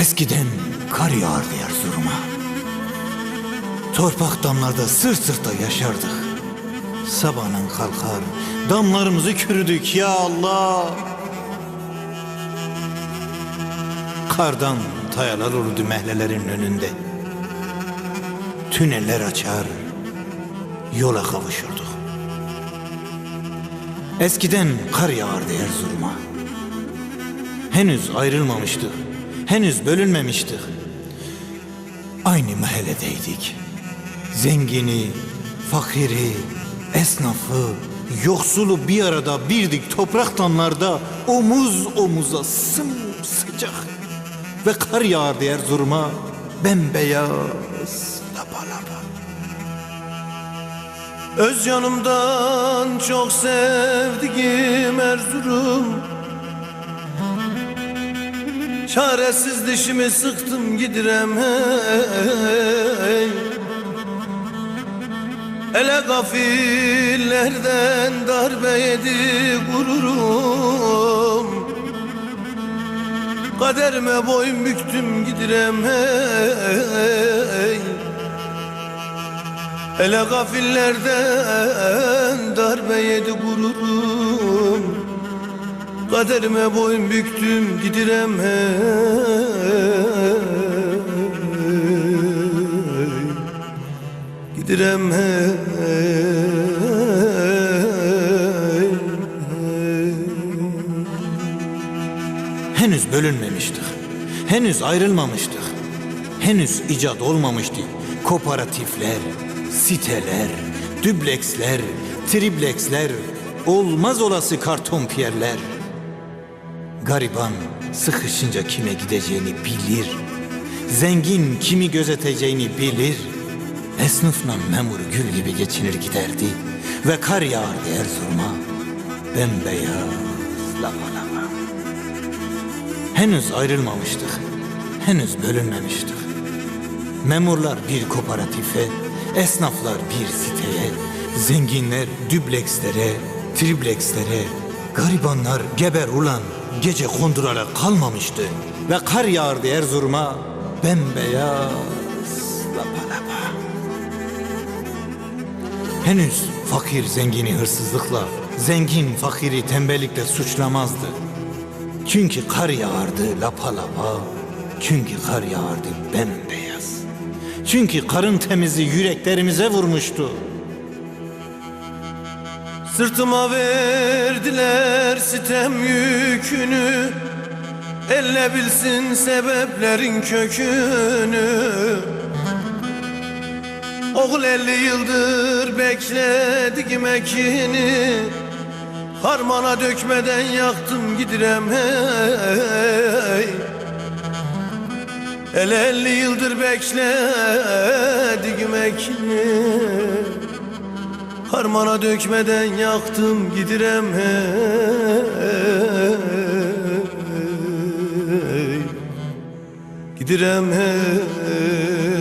Eskiden kar yağardı Erzurum'a. Torpak damlarda sırt sırta yaşardık. Sabahın kalkar, damlarımızı kürüdük ya Allah. Kardan tayalar olurdu mehlelerin önünde. Tüneller açar, yola kavuşurduk. Eskiden kar yağardı Erzurum'a. Henüz ayrılmamıştık, henüz bölünmemiştik. Aynı mahalledeydik. Zengini, fakiri, esnafı, yoksulu bir arada birdik toprak damlarda omuz omuza sımsıcak. Ve kar yağardı Erzurum'a bembeyaz lapa lapa. Öz yanımdan çok sevdiğim Erzurum Çaresiz dişimi sıktım gidirem hey. Ele gafillerden darbe yedi gururum. Kaderime boyun büktüm gidirem hey. Ele gafillerden darbe yedi gururum Kaderime boyun büktüm gidirem hey Gidirem hey. Henüz bölünmemiştik. Henüz ayrılmamıştık. Henüz icat olmamıştı. Kooperatifler, siteler, dübleksler, tripleksler, olmaz olası karton piyerler. Gariban sıkışınca kime gideceğini bilir. Zengin kimi gözeteceğini bilir. Esnafla memur gül gibi geçinir giderdi. Ve kar yağardı Erzurum'a. Bembeyaz lapa lapa. Henüz ayrılmamıştık. Henüz bölünmemiştik. Memurlar bir kooperatife, esnaflar bir siteye, zenginler düblekslere, triplekslere, garibanlar geber ulan gece kondurarak kalmamıştı. Ve kar yağardı Erzurum'a bembeyaz lapa lapa. Henüz fakir zengini hırsızlıkla, zengin fakiri tembellikle suçlamazdı. Çünkü kar yağardı lapa lapa. Çünkü kar yağardı bembeyaz. Çünkü karın temizi yüreklerimize vurmuştu. Sırtıma verdiler sitem yükünü. Elle bilsin sebeplerin kökünü. Oğul elli yıldır bekledi ekini Harmana dökmeden yaktım gidirem hey. El elli yıldır bekledim ekini Harmana dökmeden yaktım gidirem hey. Gidirem hey